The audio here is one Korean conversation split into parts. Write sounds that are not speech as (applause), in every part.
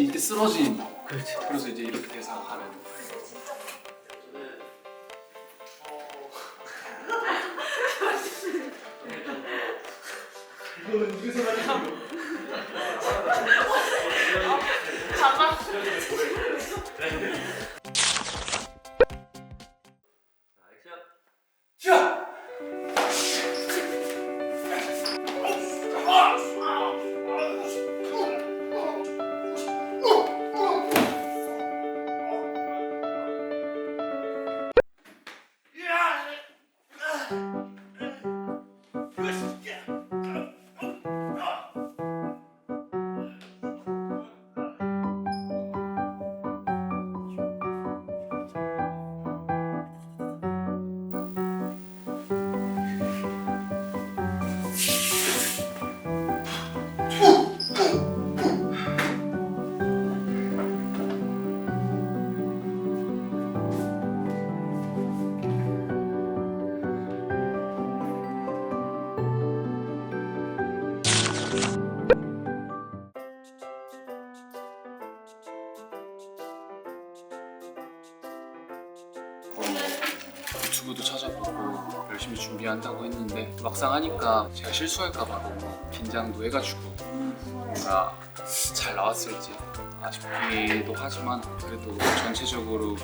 이제 이때 쓰러진 그렇지. 그래서 이제 이렇게 대사가 가는 유튜브도 찾아보고 열심히 준비한다고 했는데 막상 하니까 제가 실수할까봐 너무 긴장도 해가지고 뭔가 잘 나왔을지 아쉽기도 하지만 그래도 전체적으로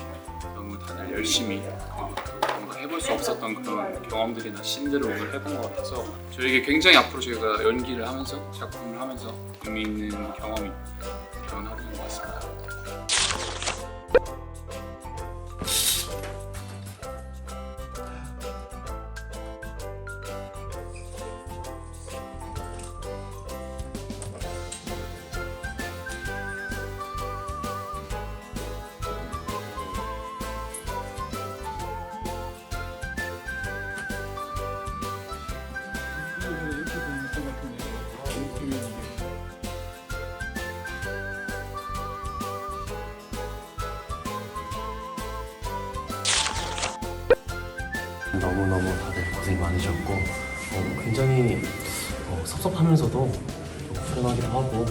너무 다들 열심히 또 뭔가 해볼 수 없었던 그런 경험들이나 신들을 오늘 해본 것 같아서 저에게 굉장히 앞으로 제가 연기를 하면서 작품을 하면서 의미 있는 경험이 너무너무 다들 고생 많으셨고 어, 굉장히 어, 섭섭하면서도 좀 후련하기도 하고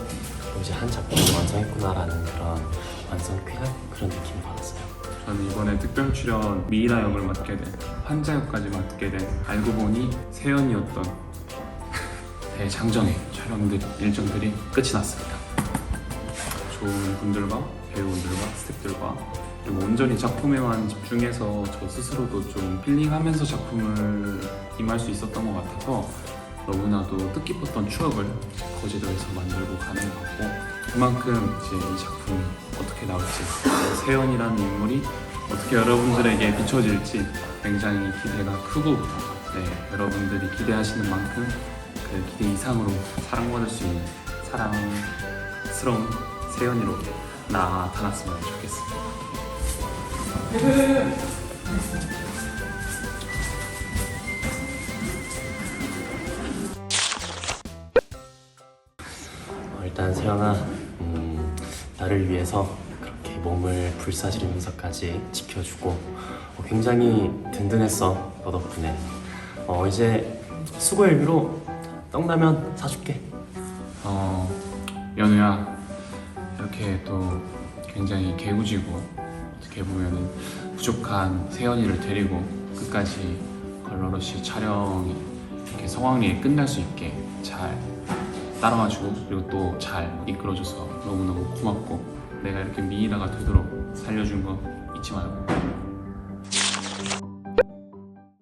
또 이제 한 작품을 완성했구나라는 그런 완성 쾌감 그런 느낌을 받았어요. 저는 이번에 특별 출연 미이라 역을 맡게 된 환자 역까지 맡게 된 알고 보니 세연이었던 (laughs) 대장정의 촬영들 일정들이 끝이 났습니다. 좋은 분들과 배우들과 스태프들과 그리고 온전히 작품에만 집중해서 저 스스로도 좀 힐링하면서 작품을 임할 수 있었던 것 같아서 너무나도 뜻깊었던 추억을 거제도에서 만들고 가는 것 같고 그만큼 이제 이 작품이 어떻게 나올지 세연이라는 인물이 어떻게 여러분들에게 비춰질지 굉장히 기대가 크고 네, 여러분들이 기대하시는 만큼 그 기대 이상으로 사랑받을 수 있는 사랑스러운 세연이로 나타났으면 좋겠습니다. 어, 일단 세영아, 음, 나를 위해서 그렇게 몸을 불사지르면서까지 지켜주고 어, 굉장히 든든했어 너 덕분에. 어, 이제 수고 일비로 떡라면 사줄게. 어, 연우야 이렇게 또 굉장히 개구지고 어떻게 보면은 부족한 세연이를 데리고 끝까지 걸러러시 촬영이 이렇게 성황리에 끝날 수 있게 잘 따라와주고 그리고 또 잘 이끌어줘서 너무너무 고맙고 내가 이렇게 미이라가 되도록 살려준 거 잊지 말고